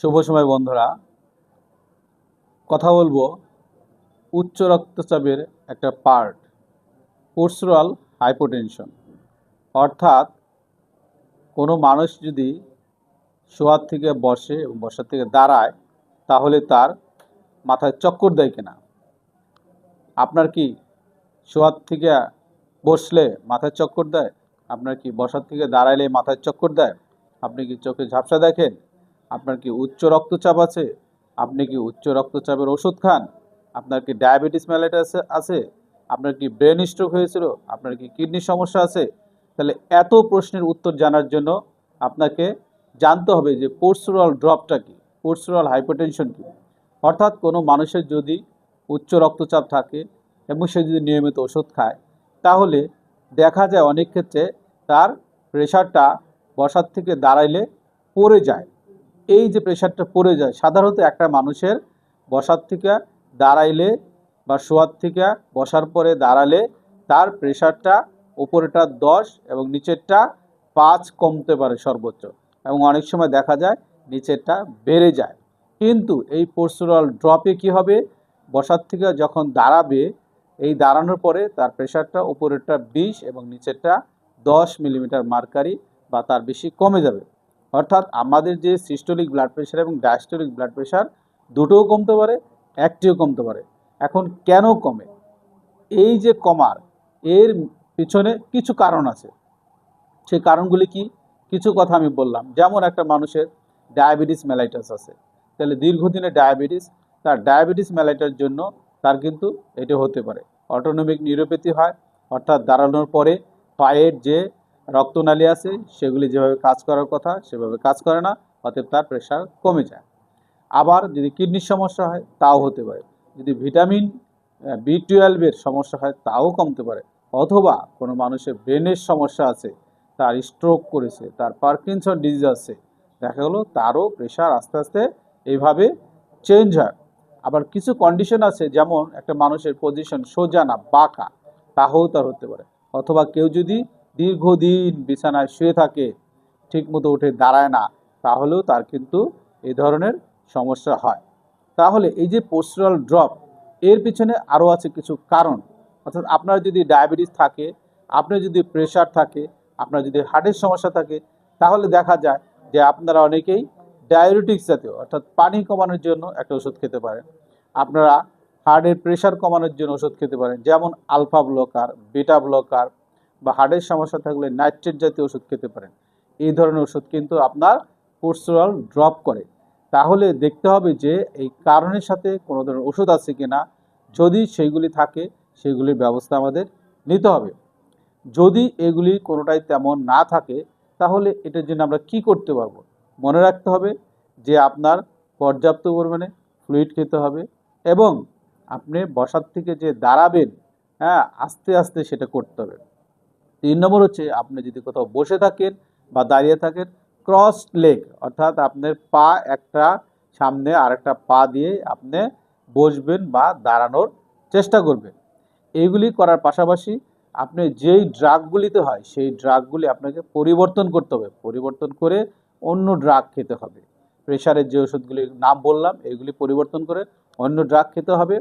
শুভ সময় বন্ধুরা। কথা বলব উচ্চ রক্তচাপের একটা পার্ট পোস্টুরাল হাইপোটেনশন অর্থাৎ কোনো মানুষ যদি শোয়ার থেকে বসে, বসার থেকে দাঁড়ায়, তাহলে তার মাথায় চক্কর দেয় কিনা? আপনার কি শোয়ার থেকে বসলে মাথায় চক্কর দেয়? আপনার কি বসার থেকে দাঁড়াইলে মাথায় চক্কর দেয়? আপনি কি চোখে ঝাপসা দেখেন? আপনার কি উচ্চ রক্তচাপ আছে? আপনি কি উচ্চ রক্তচাপের ওষুধ খান? আপনার কি ডায়াবেটিস ম্যালাইটাস আছে? আপনার কি ব্রেন স্ট্রোক হয়েছিল? আপনার কি কিডনির সমস্যা আছে? তাহলে এত প্রশ্নের উত্তর জানার জন্য আপনাকে জানতে হবে যে পোস্টুরাল ড্রপটা কি? পোস্টুরাল হাইপারটেনশন কি? অর্থাৎ কোনো মানুষের যদি উচ্চ রক্তচাপ থাকে এবং সে যদি নিয়মিত ওষুধ খায়, তাহলে দেখা যায় অনেক ক্ষেত্রে তার প্রেশারটা বসার থেকে দাঁড়াইলে পড়ে যায়। এই যে প্রেশারটা পড়ে যায়, সাধারণত একটা মানুষের বসার থেকে দাঁড়াইলে বা শোয়ার থেকে বসার পরে দাঁড়ালে তার প্রেশারটা উপরেটা দশ এবং নিচেরটা পাঁচ কমতে পারে সর্বোচ্চ এবং অনেক সময় দেখা যায় নিচেরটা বেড়ে যায়। কিন্তু এই পোস্টুরাল ড্রপে কি হবে? বসার থেকে যখন দাঁড়াবে, এই দাঁড়ানোর পরে তার প্রেশারটা উপরেরটা বিশ এবং নিচেরটা দশ মিলিমিটার মার্কারি বা তার বেশি কমে যাবে। অর্থাৎ আমাদের যে সিস্টোলিক ব্লাড প্রেশার এবং ডায়াস্টোলিক ব্লাড প্রেশার দুটোও কমতে পারে, একটিও কমতে পারে। এখন কেন কমে? এই যে কমার, এর পিছনে কিছু কারণ আছে। সেই কারণগুলি কি? কিছু কথা আমি বললাম। যেমন একটা মানুষের ডায়াবেটিস মেলাইটাস আছে। তাহলে দীর্ঘদিনের ডায়াবেটিস তার ডায়াবেটিস মেলাইটার জন্য তার কিন্তু এটা হতে পারে। অটোনমিক নিউরোপ্যাথি হয়, অর্থাৎ দাঁড়ানোর পরে পায়ের যে রক্তনালী আছে, সেগুলি যেভাবে কাজ করার কথা, সেভাবে কাজ করে না, অতএব তার প্রেশার কমে যায়। আবার যদি কিডনির সমস্যা হয়, তাও হতে পারে। যদি ভিটামিন বি টুয়েলভের সমস্যা হয়, তাও কমতে পারে। অথবা কোনো মানুষের ব্রেনের সমস্যা আছে, তার স্ট্রোক করেছে, তার পার্কিনসন ডিজিজ আছে, দেখা গেলো তারও প্রেশার আস্তে আস্তে এইভাবে চেঞ্জ হয়। আবার কিছু কন্ডিশন আছে, যেমন একটা মানুষের পজিশন সোজা না বাঁকা, তাও তার হতে পারে। অথবা কেউ যদি দীর্ঘদিন বিছানায় শুয়ে থাকে, ঠিকমতো উঠে দাঁড়ায় না, তাহলেও তার কিন্তু এ ধরনের সমস্যা হয়। তাহলে এই যে পোস্টারাল ড্রপ এর পিছনে আরও আছে কিছু কারণ। অর্থাৎ আপনার যদি ডায়াবেটিস থাকে, আপনার যদি প্রেশার থাকে, আপনার যদি হার্টের সমস্যা থাকে, তাহলে দেখা যায় যে আপনারা অনেকেই ডায়াবেটিক্স জাতীয়, অর্থাৎ পানি কমানোর জন্য একটা ওষুধ খেতে পারেন। আপনারা হার্টের প্রেশার কমানোর জন্য ওষুধ খেতে পারেন, যেমন আলফা ব্লকার বেটা ব্লকার বা হার্টের সমস্যা থাকলে নাইট্রেট জাতীয় ওষুধ খেতে পারেন। এই ধরনের ওষুধ কিন্তু আপনার কোর্সোরাল ড্রপ করে। তাহলে দেখতে হবে যে এই কারণের সাথে কোনো ধরনের ওষুধ আছে কি না যদি সেইগুলি থাকে সেগুলির ব্যবস্থা আমাদের নিতে হবে। যদি এগুলি কোনোটাই তেমন না থাকে, তাহলে এটার জন্য আমরা কি করতে পারব? মনে রাখতে হবে যে আপনার পর্যাপ্ত পরিমাণে ফ্লুইড খেতে হবে এবং আপনি বসার থেকে যে দাঁড়াবেন হ্যাঁ আস্তে আস্তে সেটা করতে হবে। তিন নম্বর হচ্ছে আপনি যদি কোথাও বসে থাকেন বা দাঁড়িয়ে থাকেন ক্রস লেগ অর্থাৎ আপনার পা একটা সামনে আর একটা পা দিয়ে আপনি বসবেন বা দাঁড়ানোর চেষ্টা করবেন। এইগুলি করার পাশাপাশি আপনি যেই ড্রাগগুলিতে হয়, সেই ড্রাগগুলি আপনাকে পরিবর্তন করতে হবে। পরিবর্তন করে অন্য ড্রাগ খেতে হবে। প্রেশারের যে ওষুধগুলির নাম বললাম, এগুলি পরিবর্তন করে অন্য ড্রাগ খেতে হবে।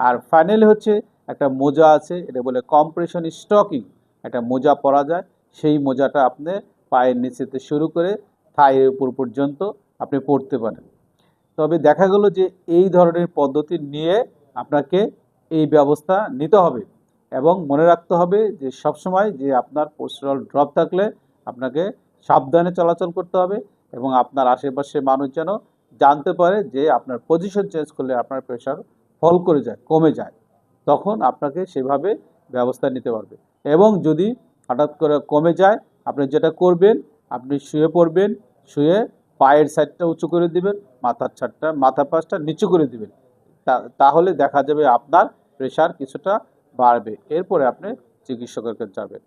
আর ফাইনালি হচ্ছে একটা মোজা আছে, এটা বলে কম্প্রেশন স্টকিং একটা মোজা পরা যায়, সেই মোজাটা আপনি পায়ের নিচেতে শুরু করে থাইয়ের উপর পর্যন্ত আপনি পড়তে পারেন। তবে দেখা গেল যে এই ধরনের পদ্ধতি নিয়ে আপনাকে এই ব্যবস্থা নিতে হবে এবং মনে রাখতে হবে যে সবসময় যে আপনার পোস্টারাল ড্রপ থাকলে আপনাকে সাবধানে চলাচল করতে হবে এবং আপনার আশেপাশে মানুষ যেন জানতে পারে যে আপনার পজিশন চেঞ্জ করলে আপনার প্রেশার ফল করে যায়, কমে যায়। তখন আপনাকে সেভাবে ব্যবস্থা নিতে পারবে। এবং যদি হঠাৎ করে কমে যায়, আপনি যেটা করবেন, আপনি শুয়ে পড়বেন, শুয়ে পায়ের সাইডটা উঁচু করে দিবেন, মাথার ছাদটা মাথার পাশটা নিচু করে দিবেন। তাহলে দেখা যাবে আপনার প্রেশার কিছুটা বাড়বে। এরপরে আপনি চিকিৎসকের কাছে যাবেন।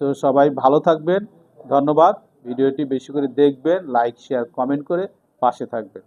তো সবাই ভালো থাকবেন। ধন্যবাদ। ভিডিওটি বেশি করে দেখবেন লাইক শেয়ার কমেন্ট করে পাশে থাকবেন।